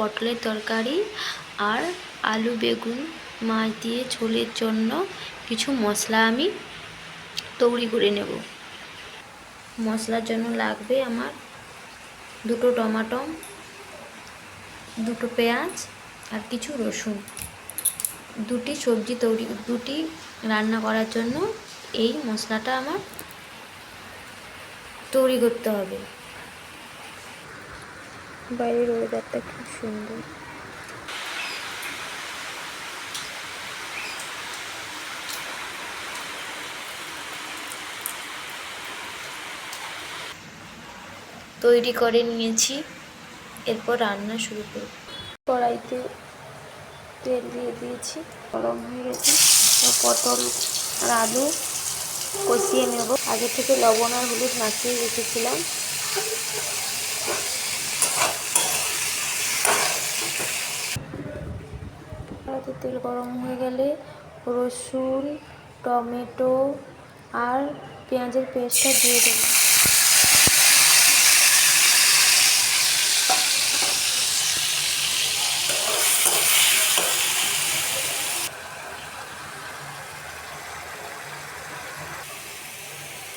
পটলের তরকারি আর আলু, বেগুন, মাছ দিয়ে ঝোলের জন্য কিছু মশলা আমি তৈরি করে নেব। মশলার জন্য লাগবে আমার দুটো টমাটো, দুটো পেঁয়াজ আর কিছু রসুন। দুটি সবজি তৈরি, দুটি রান্না করার জন্য এই মশলাটা আমার তৈরি করতে হবে। বাইরের ওয়েদারটা খুব সুন্দর। তৈরি করে নিয়েছি এরপর রান্না শুরু করব। কড়াইতে তেল দিয়ে দিয়েছি গরম হয়ে গেছে। পটল আর আলু কষিয়ে নেব। আগে থেকে লবণ আর হলুদ মাখিয়ে রেখেছিলাম। কড়াইতে তেল গরম হয়ে গেলে রসুন, টমেটো আর পেঁয়াজের পেস্টটা দিয়ে দেবো।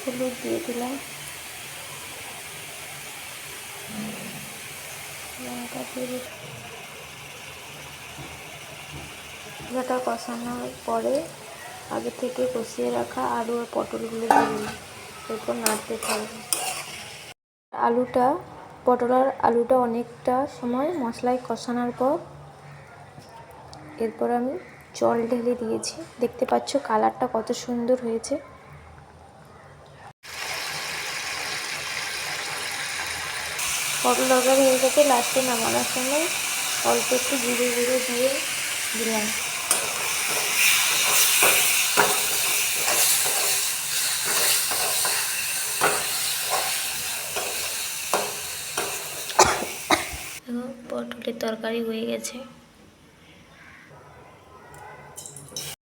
হলুদ দিয়ে দিলাম। লঙ্কা দিয়ে মশলাটা কষানোর পরে আগে থেকে কষিয়ে রাখা আলু আর পটলগুলো দিয়ে এরপর নাড়তে থাকবে। আলুটা, পটল আর আলুটা অনেকটা সময় মশলায় কষানোর পর এরপর আমি জল ঢেলে দিয়েছি। দেখতে পাচ্ছ কালারটা কত সুন্দর হয়েছে। পটল তরকারি হয়ে গেছে, লাস্টে নামানোর সময় অল্প একটু জিরে গুঁড়ো দিয়ে দিলাম। পটলের তরকারি হয়ে গেছে।